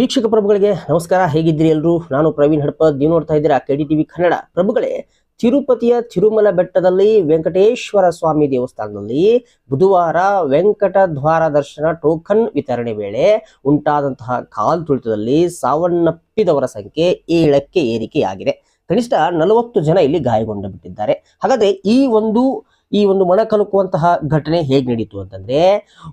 ವೀಕ್ಷಕ ಪ್ರಭುಗಳಿಗೆ ನಮಸ್ಕಾರ. ಹೇಗಿದ್ದೀರಿ ಎಲ್ಲರೂ ನಾನು ಪ್ರವೀಣ್ ಹಡ್ಪದ್. ನೀವು ನೋಡ್ತಾ ಇದ್ದೀರಾ ಕೆ ಡಿ ಟಿವಿ ಕನ್ನಡ. ಪ್ರಭುಗಳೇ, ತಿರುಪತಿಯ ತಿರುಮಲ ಬೆಟ್ಟದಲ್ಲಿ ವೆಂಕಟೇಶ್ವರ ಸ್ವಾಮಿ ದೇವಸ್ಥಾನದಲ್ಲಿ ಬುಧವಾರ ವೆಂಕಟ ದ್ವಾರ ದರ್ಶನ ಟೋಕನ್ ವಿತರಣೆ ವೇಳೆ ಉಂಟಾದಂತಹ ಕಾಲ್ ತುಳಿತದಲ್ಲಿ ಸಾವನ್ನಪ್ಪಿದವರ ಸಂಖ್ಯೆ ಏಳಕ್ಕೆ ಏರಿಕೆಯಾಗಿದೆ. ಕನಿಷ್ಠ ನಲವತ್ತು ಜನ ಇಲ್ಲಿ ಗಾಯಗೊಂಡು ಬಿಟ್ಟಿದ್ದಾರೆ. ಹಾಗಾದ್ರೆ ಈ ಒಂದು ಈ ಒಂದು ಮಣಕಲುಕುವಂತಹ ಘಟನೆ ಹೇಗೆ ನಡೀತು ಅಂತಂದ್ರೆ,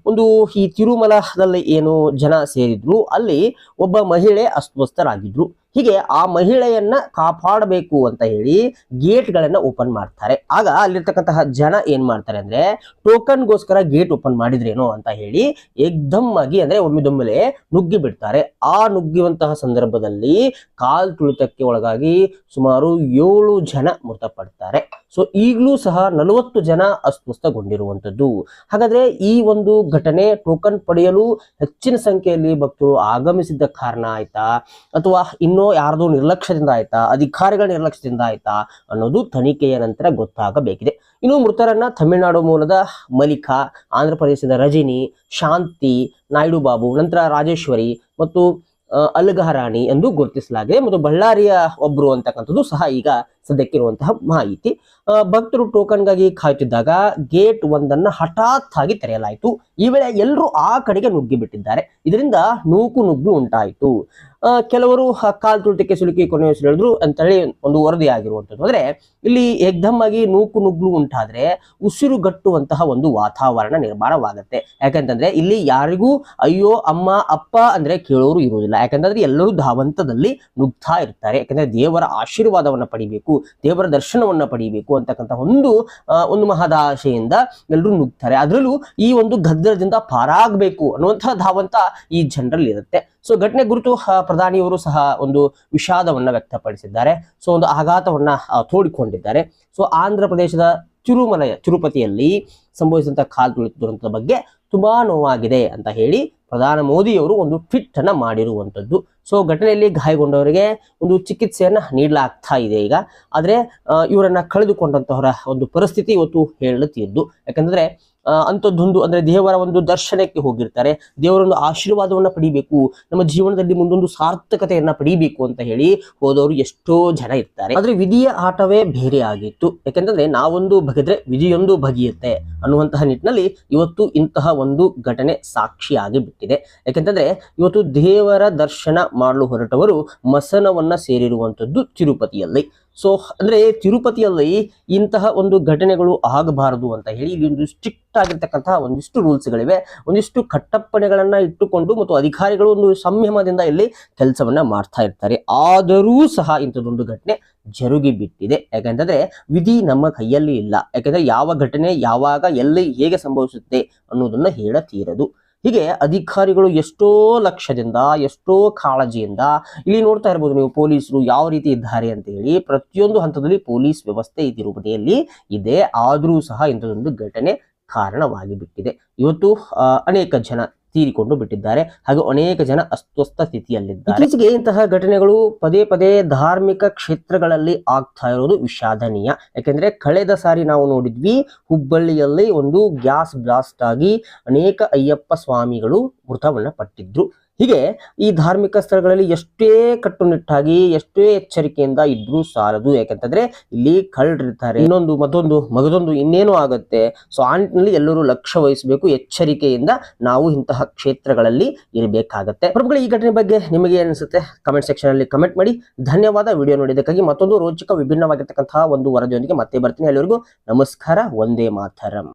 ಒಂದು ಈ ತಿರುಮಲದಲ್ಲಿ ಏನು ಜನ ಸೇರಿದ್ರು, ಅಲ್ಲಿ ಒಬ್ಬ ಮಹಿಳೆ ಅಸ್ವಸ್ಥರಾಗಿದ್ರು. ಹೀಗೆ ಆ ಮಹಿಳೆಯನ್ನ ಕಾಪಾಡಬೇಕು ಅಂತ ಹೇಳಿ ಗೇಟ್ಗಳನ್ನ ಓಪನ್ ಮಾಡ್ತಾರೆ. ಆಗ ಅಲ್ಲಿರ್ತಕ್ಕಂತಹ ಜನ ಏನ್ ಮಾಡ್ತಾರೆ ಅಂದ್ರೆ ಟೋಕನ್ಗೋಸ್ಕರ ಗೇಟ್ ಓಪನ್ ಮಾಡಿದ್ರೇನೋ ಅಂತ ಹೇಳಿ ಏಕ್ದಮ್ ಆಗಿ ಅಂದ್ರೆ ಒಮ್ಮೆದೊಮ್ಮೆಲೆ ನುಗ್ಗಿ ಬಿಡ್ತಾರೆ. ಆ ನುಗ್ಗಿವಂತಹ ಸಂದರ್ಭದಲ್ಲಿ ಕಾಲ್ ತುಳಿತಕ್ಕೆ ಒಳಗಾಗಿ ಸುಮಾರು ಏಳು ಜನ ಮೃತಪಡ್ತಾರೆ. ಸೊ ಈಗಲೂ ಸಹ ನಲವತ್ತು ಜನ ಅಸ್ವಸ್ಥಗೊಂಡಿರುವಂತದ್ದು ಹಾಗಾದ್ರೆ ಈ ಒಂದು ಘಟನೆ ಟೋಕನ್ ಪಡೆಯಲು ಹೆಚ್ಚಿನ ಸಂಖ್ಯೆಯಲ್ಲಿ ಭಕ್ತರು ಆಗಮಿಸಿದ್ದ ಕಾರಣ ಆಯ್ತಾ? ಅಥವಾ ಇನ್ನೂ ಯಾರ್ದೋ ನಿರ್ಲಕ್ಷ್ಯದಿಂದ ಆಯ್ತಾ, ಅಧಿಕಾರಿಗಳ ನಿರ್ಲಕ್ಷ್ಯದಿಂದ ಆಯ್ತಾ ಅನ್ನೋದು ತನಿಖೆಯ ನಂತರ ಗೊತ್ತಾಗಬೇಕಿದೆ. ಇನ್ನು ಮೃತರನ್ನ ತಮಿಳುನಾಡು ಮೂಲದ ಮಲಿಕಾ ಆಂಧ್ರ ಪ್ರದೇಶದ ರಜಿನಿ, ಶಾಂತಿ ನಾಯ್ಡು ಬಾಬು ನಂತರ ರಾಜೇಶ್ವರಿ ಮತ್ತು ಅಲ್ಗಹರಾಣಿ ಎಂದು ಗುರುತಿಸಲಾಗಿದೆ. ಮತ್ತು ಬಳ್ಳಾರಿಯ ಒಬ್ರು ಅಂತಕ್ಕಂಥದ್ದು ಸಹ ಈಗ ಸದ್ಯಕ್ಕಿರುವಂತಹ ಮಾಹಿತಿ. ಭಕ್ತರು ಟೋಕನ್ಗಾಗಿ ಕಾಯುತ್ತಿದ್ದಾಗ ಗೇಟ್ ಒಂದನ್ನು ಹಠಾತ್ ಆಗಿ ತೆರೆಯಲಾಯಿತು. ಈ ವೇಳೆ ಎಲ್ಲರೂ ಆ ಕಡೆಗೆ ನುಗ್ಗಿಬಿಟ್ಟಿದ್ದಾರೆ. ಇದರಿಂದ ನೂಕು ನುಗ್ಗು ಉಂಟಾಯಿತು. ಕೆಲವರು, ಆ, ಕಾಲ್ ತುಳಿತಕ್ಕೆ ಸಿಲುಕಿ ಕೊನೆಯ ಹೇಳಿದ್ರು ಅಂತ ಹೇಳಿ ಒಂದು ವರದಿ ಆಗಿರುವಂಥದ್ದು. ಅಂದ್ರೆ ಇಲ್ಲಿ ಏಕ್ದಮ್ ನೂಕು ನುಗ್ಲು ಉಂಟಾದ್ರೆ ಉಸಿರುಗಟ್ಟುವಂತಹ ಒಂದು ವಾತಾವರಣ ನಿರ್ಮಾಣವಾಗುತ್ತೆ. ಯಾಕಂತಂದ್ರೆ, ಇಲ್ಲಿ ಯಾರಿಗೂ ಅಯ್ಯೋ, ಅಮ್ಮ, ಅಪ್ಪ ಅಂದ್ರೆ ಕೇಳೋರು ಇರುವುದಿಲ್ಲ. ಯಾಕಂತಂದ್ರೆ, ಎಲ್ಲರೂ ಧಾವಂತದಲ್ಲಿ ನುಗ್ತಾ ಇರ್ತಾರೆ. ಯಾಕಂದ್ರೆ, ದೇವರ ಆಶೀರ್ವಾದವನ್ನ ಪಡಿಬೇಕು, ದೇವರ ದರ್ಶನವನ್ನ ಪಡಿಬೇಕು ಅಂತಕ್ಕಂಥ ಒಂದು ಒಂದು ಮಹದಾಶೆಯಿಂದ ಎಲ್ಲರೂ ನುಗ್ತಾರೆ ಅದರಲ್ಲೂ ಈ ಒಂದು ಗದ್ದಲದಿಂದ ಪಾರಾಗಬೇಕು ಅನ್ನುವಂತಹ ಧಾವಂತ ಈ ಜನರಲ್ಲಿ ಇರುತ್ತೆ. ಸೊ ಘಟನೆ ಗುರುತು ಪ್ರಧಾನಿಯವರು ಸಹ ಒಂದು ವಿಷಾದವನ್ನ ವ್ಯಕ್ತಪಡಿಸಿದ್ದಾರೆ. ಸೊ ಒಂದು ಆಘಾತವನ್ನ ತೋಡಿಕೊಂಡಿದ್ದಾರೆ. ಸೊ ಆಂಧ್ರ ಪ್ರದೇಶದ ತಿರುಮಲಯ, ತಿರುಪತಿಯಲ್ಲಿ ಸಂಭವಿಸಿದಂತಹ ಕಾಲ್ ತುಳಿತ ದುರಂತದ ಬಗ್ಗೆ ತುಂಬಾ ನೋವಾಗಿದೆ ಅಂತ ಹೇಳಿ ಪ್ರಧಾನ ಮೋದಿಯವರು ಒಂದು ಟ್ವಿಟ್ ಅನ್ನ ಮಾಡಿರುವಂತದ್ದು. ಸೊ ಘಟನೆಯಲ್ಲಿ ಗಾಯಗೊಂಡವರಿಗೆ ಒಂದು ಚಿಕಿತ್ಸೆಯನ್ನ ನೀಡಲಾಗ್ತಾ ಇದೆ ಈಗ. ಆದ್ರೆ ಇವರನ್ನ ಕಳೆದುಕೊಂಡಂತಹವರ ಒಂದು ಪರಿಸ್ಥಿತಿ ಇವತ್ತು ಹೇಳುತ್ತಿದ್ದು. ಯಾಕಂದ್ರೆ ಅಂಥದ್ದೊಂದು ಅಂದ್ರೆ ದೇವರ ಒಂದು ದರ್ಶನಕ್ಕೆ ಹೋಗಿರ್ತಾರೆ. ದೇವರೊಂದು ಆಶೀರ್ವಾದವನ್ನ ಪಡಿಬೇಕು. ನಮ್ಮ ಜೀವನದಲ್ಲಿ ಮುಂದೊಂದು ಸಾರ್ಥಕತೆಯನ್ನ ಪಡಿಬೇಕು ಅಂತ ಹೇಳಿ ಹೋದವರು ಎಷ್ಟೋ ಜನ ಇರ್ತಾರೆ. ಆದ್ರೆ ವಿಧಿಯ ಆಟವೇ ಬೇರೆ ಆಗಿತ್ತು. ಯಾಕೆಂದರೆ ನಾವೊಂದು ಬಗೆದ್ರೆ ವಿಧಿಯೊಂದು ಬಗೆಯುತ್ತೆ ಅನ್ನುವಂತಹ ನಿಟ್ಟಿನಲ್ಲಿ ಇವತ್ತು ಇಂತಹ ಒಂದು ಘಟನೆ ಸಾಕ್ಷಿಯಾಗಿ ಬಿಟ್ಟಿದೆ. ಯಾಕೆಂತಂದ್ರೆ ಇವತ್ತು ದೇವರ ದರ್ಶನ ಮಾಡಲು ಹೊರಟವರು ಮಸನವನ್ನ ಸೇರಿರುವಂತದ್ದು ತಿರುಪತಿಯಲ್ಲಿ. ಸೊ ಅಂದ್ರೆ ತಿರುಪತಿಯಲ್ಲಿ ಇಂತಹ ಒಂದು ಘಟನೆಗಳು ಆಗಬಾರದು ಅಂತ ಹೇಳಿ ಇಲ್ಲಿ ಒಂದು ಸ್ಟ್ರಿಕ್ಟ್ ಆಗಿರ್ತಕ್ಕಂತಹ ಒಂದಿಷ್ಟು ರೂಲ್ಸ್ಗಳಿವೆ ಒಂದಿಷ್ಟು ಕಟ್ಟಪ್ಪಣೆಗಳನ್ನ ಇಟ್ಟುಕೊಂಡು ಮತ್ತು ಅಧಿಕಾರಿಗಳು ಒಂದು ಸಂಯಮದಿಂದ ಇಲ್ಲಿ ಕೆಲಸವನ್ನ ಮಾಡ್ತಾ ಇರ್ತಾರೆ. ಆದರೂ ಸಹ ಇಂಥದ್ದೊಂದು ಘಟನೆ ಜರುಗಿ ಬಿಟ್ಟಿದೆ. ಯಾಕಂತಂದ್ರೆ ವಿಧಿ ನಮ್ಮ ಕೈಯಲ್ಲಿ ಇಲ್ಲ. ಯಾಕಂದ್ರೆ ಯಾವ ಘಟನೆ ಯಾವಾಗ, ಎಲ್ಲಿ ಹೇಗೆ ಸಂಭವಿಸುತ್ತೆ ಅನ್ನೋದನ್ನ ಹೇಳತೀರದು. ಹೀಗೆ ಅಧಿಕಾರಿಗಳು ಎಷ್ಟೋ ಲಕ್ಷ್ಯದಿಂದ ಎಷ್ಟೋ ಕಾಳಜಿಯಿಂದ ಇಲ್ಲಿ ನೋಡ್ತಾ ಇರ್ಬೋದು ನೀವು ಪೊಲೀಸರು ಯಾವ ರೀತಿ ಇದ್ದಾರೆ ಅಂತ ಹೇಳಿ. ಪ್ರತಿಯೊಂದು ಹಂತದಲ್ಲಿ ಪೊಲೀಸ್ ವ್ಯವಸ್ಥೆ ಇದಿರುವುದೆಯಲ್ಲಿ ಇದೆ. ಆದರೂ ಸಹ ಇಂಥದೊಂದು ಘಟನೆ ಕಾರಣವಾಗಿ ಬಿಟ್ಟಿದೆ ಇವತ್ತು ಅನೇಕ ಜನ ತೀರಿಕೊಂಡು ಬಿಟ್ಟಿದ್ದಾರೆ. ಹಾಗೂ ಅನೇಕ ಜನ ಅಸ್ವಸ್ಥ ಸ್ಥಿತಿಯಲ್ಲಿದ್ದಾರೆ. ಇತ್ತೀಚೆಗೆ ಇಂತಹ ಘಟನೆಗಳು ಪದೇ ಪದೇ ಧಾರ್ಮಿಕ ಕ್ಷೇತ್ರಗಳಲ್ಲಿ ಆಗ್ತಾ ಇರೋದು ವಿಷಾದನೀಯ. ಯಾಕೆಂದ್ರೆ ಕಳೆದ ಸಾರಿ ನಾವು ನೋಡಿದ್ವಿ, ಹುಬ್ಬಳ್ಳಿಯಲ್ಲಿ ಒಂದು ಗ್ಯಾಸ್ ಬ್ಲಾಸ್ಟ್ ಆಗಿ ಅನೇಕ ಅಯ್ಯಪ್ಪ ಸ್ವಾಮಿಗಳು ಮೃತವನ್ನ ಪಟ್ಟಿದ್ರು. ಹೀಗೆ ಈ ಧಾರ್ಮಿಕ ಸ್ಥಳಗಳಲ್ಲಿ ಎಷ್ಟೇ ಕಟ್ಟುನಿಟ್ಟಾಗಿ, ಎಷ್ಟೇ ಎಚ್ಚರಿಕೆಯಿಂದ ಇದ್ರೂ ಸಾಲದು. ಯಾಕಂತಂದ್ರೆ ಇಲ್ಲಿ ಕಳ್ಳರಿರ್ತಾರೆ ಇನ್ನೊಂದು ಮತ್ತೊಂದು, ಮಗದೊಂದು ಇನ್ನೇನು ಆಗುತ್ತೆ. ಸೊ ಆ ಎಲ್ಲರೂ ಲಕ್ಷ್ಯ ವಹಿಸಬೇಕು. ಎಚ್ಚರಿಕೆಯಿಂದ ನಾವು ಇಂತಹ ಕ್ಷೇತ್ರಗಳಲ್ಲಿ ಇರಬೇಕಾಗತ್ತೆ. ಪ್ರಭುಗಳು, ಈ ಘಟನೆ ಬಗ್ಗೆ ನಿಮಗೆ ಏನಿಸುತ್ತೆ? ಕಮೆಂಟ್ ಸೆಕ್ಷನ್ ಅಲ್ಲಿ ಕಮೆಂಟ್ ಮಾಡಿ. ಧನ್ಯವಾದ. ವಿಡಿಯೋ ನೋಡಿದ್ದಕ್ಕಾಗಿ ಮತ್ತೊಂದು ರೋಚಕ ವಿಭಿನ್ನವಾಗಿರ್ತಕ್ಕಂತಹ ಒಂದು ವರದಿಯೊಂದಿಗೆ ಮತ್ತೆ ಬರ್ತೀನಿ. ಎಲ್ಲರಿಗೂ ನಮಸ್ಕಾರ. ಒಂದೇ ಮಾತರಂ.